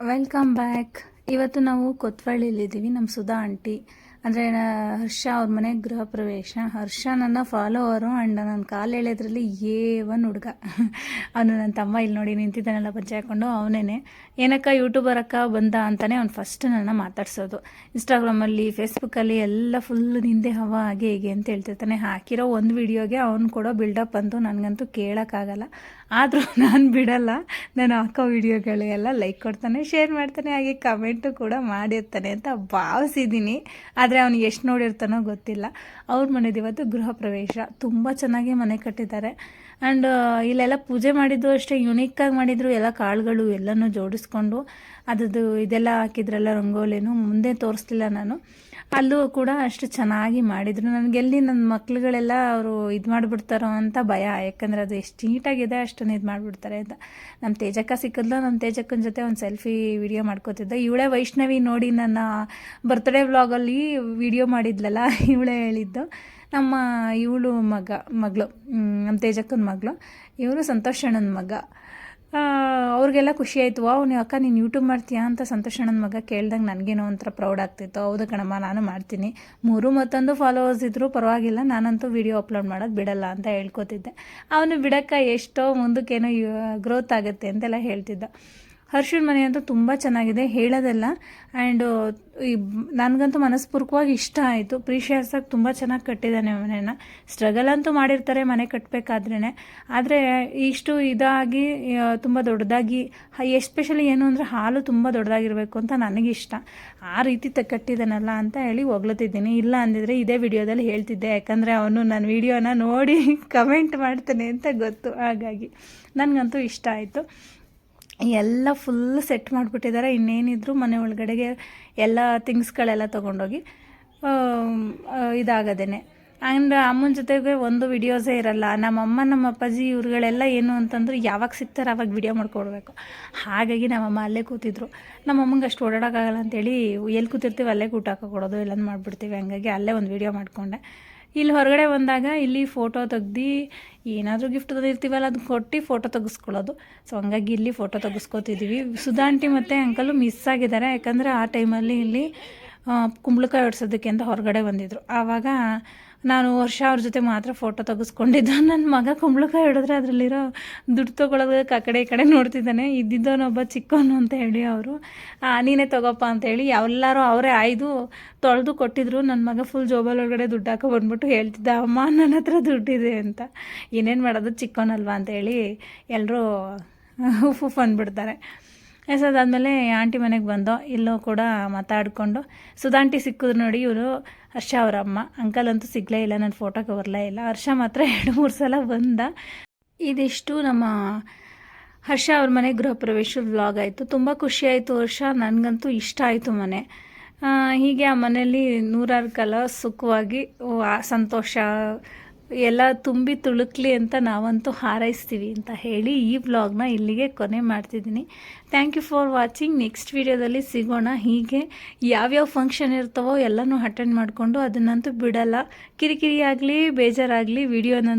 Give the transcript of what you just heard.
Welcome back. ಇವತ್ತು ನಾವು ಕೊತ್ವಳ್ಳಿಲಿದ್ದೀವಿ ನಮ್ಮ ಸುಧಾ ಆಂಟಿ. ಅಂದರೆ ಹರ್ಷ ಅವ್ರ ಮನೆ ಗೃಹ ಪ್ರವೇಶ. ಹರ್ಷ ನನ್ನ ಫಾಲೋವರು ಆ್ಯಂಡ್ ನನ್ನ ಕಾಲು ಎಳೆಯೋದ್ರಲ್ಲಿ ಏ ಒನ್ ಹುಡುಗ. ಅವನು ನನ್ನ ತಮ್ಮ ಇಲ್ಲಿ ನೋಡಿ ನಿಂತಿದ್ದಾನೆಲ್ಲ ಪಂಚ ಹಾಕೊಂಡು ಅವನೇನೆ. ಏನಕ್ಕ, ಯೂಟ್ಯೂಬರ್ ಅಕ್ಕ ಬಂದ ಅಂತಾನೆ ಅವ್ನು ಫಸ್ಟ್ ನನ್ನ ಮಾತಾಡ್ಸೋದು. ಇನ್ಸ್ಟಾಗ್ರಾಮಲ್ಲಿ ಫೇಸ್ಬುಕ್ಕಲ್ಲಿ ಎಲ್ಲ ಫುಲ್ ನಿಂದೆ ಹವ ಹಾಗೆ ಹೀಗೆ ಅಂತ ಹೇಳ್ತಿರ್ತಾನೆ. ಹಾಕಿರೋ ಒಂದು ವಿಡಿಯೋಗೆ ಅವ್ನು ಕೊಡೋ ಬಿಲ್ಡಪ್ ಅಂತೂ ನನಗಂತೂ ಕೇಳೋಕ್ಕಾಗಲ್ಲ. ಆದರೂ ನಾನು ಬಿಡಲ್ಲ. ನಾನು ಹಾಕೋ ವಿಡಿಯೋಗಳಿಗೆಲ್ಲ ಲೈಕ್ ಕೊಡ್ತಾನೆ ಶೇರ್ ಮಾಡ್ತಾನೆ, ಹಾಗೆ ಕಮೆಂಟು ಕೂಡ ಮಾಡಿರ್ತಾನೆ ಅಂತ ಭಾವಿಸಿದ್ದೀನಿ. ಆದರೆ ಅವನು ಎಷ್ಟು ನೋಡಿರ್ತಾನೋ ಗೊತ್ತಿಲ್ಲ. ಅವ್ರ ಮನೇದು ಇವತ್ತು ಗೃಹ ಪ್ರವೇಶ. ತುಂಬ ಚೆನ್ನಾಗಿ ಮನೆ ಕಟ್ಟಿದ್ದಾರೆ. ಆ್ಯಂಡ್ ಇಲ್ಲೆಲ್ಲ ಪೂಜೆ ಮಾಡಿದ್ದು ಅಷ್ಟೇ ಯುನೀಕಾಗಿ ಮಾಡಿದ್ರು ಎಲ್ಲ ಕಾಳುಗಳು ಎಲ್ಲನೂ ಜೋಡಿಸ್ಕೊಂಡು, ಅದ್ರದ್ದು ಇದೆಲ್ಲ ಹಾಕಿದ್ರಲ್ಲ ರಂಗೋಲಿನೂ ಮುಂದೆ ತೋರಿಸ್ಲಿಲ್ಲ ನಾನು. ಅಲ್ಲೂ ಕೂಡ ಅಷ್ಟು ಚೆನ್ನಾಗಿ ಮಾಡಿದರು. ನನಗೆಲ್ಲಿ ನನ್ನ ಮಕ್ಳುಗಳೆಲ್ಲ ಅವರು ಇದು ಮಾಡಿಬಿಡ್ತಾರೋ ಅಂತ ಭಯ. ಯಾಕಂದರೆ ಅದು ಎಷ್ಟು ನೀಟಾಗಿದೆ ಅಷ್ಟನ್ನು ಇದು ಮಾಡಿಬಿಡ್ತಾರೆ ಅಂತ ನಮ್ಮ ತೇಜಕ್ಕ ಸಿಕ್ಕಿದ್ಲು ನನ್ನ ತೇಜಕ್ಕನ ಜೊತೆ ಒಂದು ಸೆಲ್ಫಿ ವಿಡಿಯೋ ಮಾಡ್ಕೋತಿದ್ದೆ. ಇವಳೇ ವೈಷ್ಣವಿ ನೋಡಿ ನನ್ನ ಬರ್ತ್ಡೇ ವ್ಲಾಗಲ್ಲಿ ವಿಡಿಯೋ ಮಾಡಿದ್ಲಲ್ಲ, ಇವಳೇ ಹೇಳಿದ್ದು. ನಮ್ಮ ಇವಳು ಮಗ, ಮಗಳು ನಮ್ಮ ತೇಜಕ್ಕನ ಮಗಳು. ಇವರು ಸಂತೋಷಣ್ಣನ ಮಗ. ಅವ್ರಿಗೆಲ್ಲ ಖುಷಿ ಆಯಿತು, ವಾವ್, ನೀವು ಅಕ್ಕ ನೀನು ಯೂಟ್ಯೂಬ್ ಮಾಡ್ತೀಯಾ? ಅಂತ ಸಂತೋಷ್ ನನ್ನ ಮಗ ಕೇಳ್ದಂಗೆ ನನಗೇನೋ ಒಂಥರ ಪ್ರೌಡ್ ಆಗ್ತಿತ್ತು. ಹೌದು ಕಣಮ್ಮ, ನಾನು ಮಾಡ್ತೀನಿ. ಮೂರು ಮತ್ತೊಂದು ಫಾಲೋವರ್ಸ್ ಇದ್ದರೂ ಪರವಾಗಿಲ್ಲ, ನಾನಂತೂ ವಿಡಿಯೋ ಅಪ್ಲೋಡ್ ಮಾಡೋದು ಬಿಡಲ್ಲ ಅಂತ ಹೇಳ್ಕೊತಿದ್ದೆ. ಅವನು ಬಿಡಕ್ಕ ಎಷ್ಟೋ ಮುಂದಕ್ಕೇನೋ ಗ್ರೋತ್ ಆಗುತ್ತೆ ಅಂತೆಲ್ಲ ಹೇಳ್ತಿದ್ದ. ಹರ್ಷನ್ ಮನೆ ಅಂತೂ ತುಂಬ ಚೆನ್ನಾಗಿದೆ, ಹೇಳೋದಲ್ಲ. ಆ್ಯಂಡ್ ಈ ನನಗಂತೂ ಮನಸ್ಪೂರ್ವಕವಾಗಿ ಇಷ್ಟ ಆಯಿತು. ಪ್ರೀಶಿಯರ್ಸಾಗಿ ತುಂಬ ಚೆನ್ನಾಗಿ ಕಟ್ಟಿದ್ದಾನೆ ಮನೆಯನ್ನು ಸ್ಟ್ರಗಲ್ ಅಂತೂ ಮಾಡಿರ್ತಾರೆ ಮನೆ ಕಟ್ಟಬೇಕಾದ್ರೇ ಆದರೆ ಇಷ್ಟು ಇದಾಗಿ ತುಂಬ ದೊಡ್ಡದಾಗಿ ಎಸ್ಪೆಷಲಿ ಏನು ಅಂದರೆ ಹಾಲು ತುಂಬ ದೊಡ್ಡದಾಗಿರಬೇಕು ಅಂತ ನನಗಿಷ್ಟ. ಆ ರೀತಿ ತ ಕಟ್ಟಿದ್ದಾನಲ್ಲ ಅಂತ ಹೇಳಿ ಹೊಗ್ಲತ್ತಿದ್ದೀನಿ. ಇಲ್ಲ ಅಂದಿದ್ರೆ ಇದೇ ವಿಡಿಯೋದಲ್ಲಿ ಹೇಳ್ತಿದ್ದೆ. ಯಾಕಂದರೆ ಅವನು ನನ್ನ ವಿಡಿಯೋನ ನೋಡಿ ಕಮೆಂಟ್ ಮಾಡ್ತಾನೆ ಅಂತ ಗೊತ್ತು. ಹಾಗಾಗಿ ನನಗಂತೂ ಇಷ್ಟ ಆಯಿತು. ಎಲ್ಲ ಫುಲ್ ಸೆಟ್ ಮಾಡಿಬಿಟ್ಟಿದ್ದಾರೆ ಇನ್ನೇನಿದ್ರು ಮನೆ ಒಳಗಡೆಗೆ ಎಲ್ಲ ಥಿಂಗ್ಸ್ಗಳೆಲ್ಲ ತೊಗೊಂಡೋಗಿ ಇದಾಗದೇನೆ. ಆ್ಯಂಡ್ ಅಮ್ಮನ ಜೊತೆಗೆ ಒಂದು ವಿಡಿಯೋಸೇ ಇರಲ್ಲ. ನಮ್ಮಮ್ಮ ನಮ್ಮ ಅಪ್ಪಾಜಿ ಇವ್ರುಗಳೆಲ್ಲ ಏನು ಅಂತಂದ್ರೆ ಯಾವಾಗ ಸಿಗ್ತಾರೆ ಅವಾಗ ವಿಡಿಯೋ ಮಾಡ್ಕೊಡ್ಬೇಕು. ಹಾಗಾಗಿ ನಮ್ಮಮ್ಮ ಅಲ್ಲೇ ಕೂತಿದ್ರು. ನಮ್ಮಮ್ಮಂಗೆ ಅಷ್ಟು ಓಡಾಡೋಕ್ಕಾಗಲ್ಲ ಅಂತೇಳಿ ಎಲ್ಲಿ ಕೂತಿರ್ತೀವಿ ಅಲ್ಲೇ ಊಟ ಹಾಕೋಕೊಡೋದು ಎಲ್ಲ ಮಾಡಿಬಿಡ್ತೀವಿ. ಹಂಗಾಗಿ ಅಲ್ಲೇ ಒಂದು ವಿಡಿಯೋ ಮಾಡಿಕೊಂಡೆ. ಇಲ್ಲಿ ಹೊರಗಡೆ ಬಂದಾಗ ಇಲ್ಲಿ ಫೋಟೋ ತೆಗ್ದು, ಏನಾದರೂ ಗಿಫ್ಟ್ ತಂದಿರ್ತೀವಲ್ಲ ಅದು ಕೊಟ್ಟು ಫೋಟೋ ತೆಗೆಸ್ಕೊಳ್ಳೋದು. ಸೊ ಹಂಗಾಗಿ ಇಲ್ಲಿ ಫೋಟೋ ತೆಗೆಸ್ಕೊತಿದ್ದೀವಿ ಸುಧಾಂಟಿ ಮತ್ತು ಅಂಕಲು ಮಿಸ್ ಆಗಿದ್ದಾರೆ. ಯಾಕಂದರೆ ಆ ಟೈಮಲ್ಲಿ ಇಲ್ಲಿ ಕುಂಬಳಕಾಯಿ ಹೊಡ್ಸೋದಕ್ಕೆ ಅಂತ ಹೊರಗಡೆ ಬಂದಿದ್ರು. ಆವಾಗ ನಾನು ವರ್ಷ ಅವ್ರ ಜೊತೆ ಮಾತ್ರ ಫೋಟೋ ತೆಗೆಸ್ಕೊಂಡಿದ್ದು. ನನ್ನ ಮಗ ಕುಂಬಳಕಾಯಿ ಹಿಡಿದ್ರೆ ಅದರಲ್ಲಿರೋ ದುಡ್ಡು ತೊಗೊಳೋದಕ್ಕೆ ಆ ಕಡೆ ಈ ಕಡೆ ನೋಡ್ತಿದ್ದಾನೆ. ಇದ್ದಿದ್ದವನೊಬ್ಬ ಚಿಕ್ಕವನು ಅಂತ ಹೇಳಿ ಅವರು. ನೀನೇ ತಗೋಪ್ಪ ಅಂತೇಳಿ ಎಲ್ಲರೂ ಅವರೇ ಆಯ್ದು ತೊಳೆದು ಕೊಟ್ಟಿದ್ರು. ನನ್ನ ಮಗ ಫುಲ್ ಜೋಬಲ್ ಒಳಗಡೆ ದುಡ್ಡು ಹಾಕೋ ಬಂದ್ಬಿಟ್ಟು ಹೇಳ್ತಿದ್ದ, ಅಮ್ಮ ನನ್ನ ಹತ್ರ ದುಡ್ಡಿದೆ ಅಂತ. ಏನೇನು ಮಾಡೋದು ಚಿಕ್ಕವನಲ್ವಾ ಅಂತೇಳಿ ಎಲ್ಲರೂ ಉಫ್ ಅಂದ್ಬಿಡ್ತಾರೆ. ಎಸ್, ಅದಾದಮೇಲೆ ಆಂಟಿ ಮನೆಗೆ ಬಂದೋ, ಇಲ್ಲೂ ಕೂಡ ಮಾತಾಡಿಕೊಂಡು, ಸುಧಾಂಟಿ ಸಿಕ್ಕಿದ್ರು ನೋಡಿ ಇವರು ಹರ್ಷ ಅವರ ಅಮ್ಮ. ಅಂಕಲ್ ಅಂತೂ ಸಿಗಲೇ ಇಲ್ಲ ನನ್ನ ಫೋಟೋಗೆ ಬರಲೇ ಇಲ್ಲ. ಹರ್ಷ ಮಾತ್ರ ಎರಡು, ಮೂರು ಸಲ ಬಂದ. ಇದಿಷ್ಟು ನಮ್ಮ ಹರ್ಷ ಅವ್ರ ಮನೆ ಗೃಹ ಪ್ರವೇಶ ವ್ಲಾಗ್ ಆಯಿತು. ತುಂಬ ಖುಷಿ ಆಯಿತು ಹರ್ಷ, ನನಗಂತೂ ಇಷ್ಟ ಆಯಿತು ಮನೆ. ಹೀಗೆ ಆ ಮನೆಯಲ್ಲಿ ನೂರಾರು ಕಾಲ ಸುಖವಾಗಿ ಸಂತೋಷ ಎಲ್ಲ ತುಂಬಿ ತುಳುಕ್ಲಿ ಅಂತ ನಾವಂತೂ ಹಾರೈಸ್ತೀವಿ ಅಂತ ಹೇಳಿ ಈ ವ್ಲಾಗ್ನ ಇಲ್ಲಿಗೆ ಕೊನೆ ಮಾಡ್ತಿದ್ದೀನಿ. Thank you for watching next ವಿಡಿಯೋದಲ್ಲಿ ಸಿಗೋಣ. ಹೀಗೆ ಯಾವ್ಯಾವ ಫಂಕ್ಷನ್ ಇರ್ತವೋ ಎಲ್ಲನೂ ಅಟೆಂಡ್ ಮಾಡಿಕೊಂಡು ಅದನ್ನಂತೂ ಬಿಡಲ್ಲ. ಕಿರಿಕಿರಿ ಆಗಲಿ ಬೇಜಾರಾಗಲಿ ವಿಡಿಯೋನ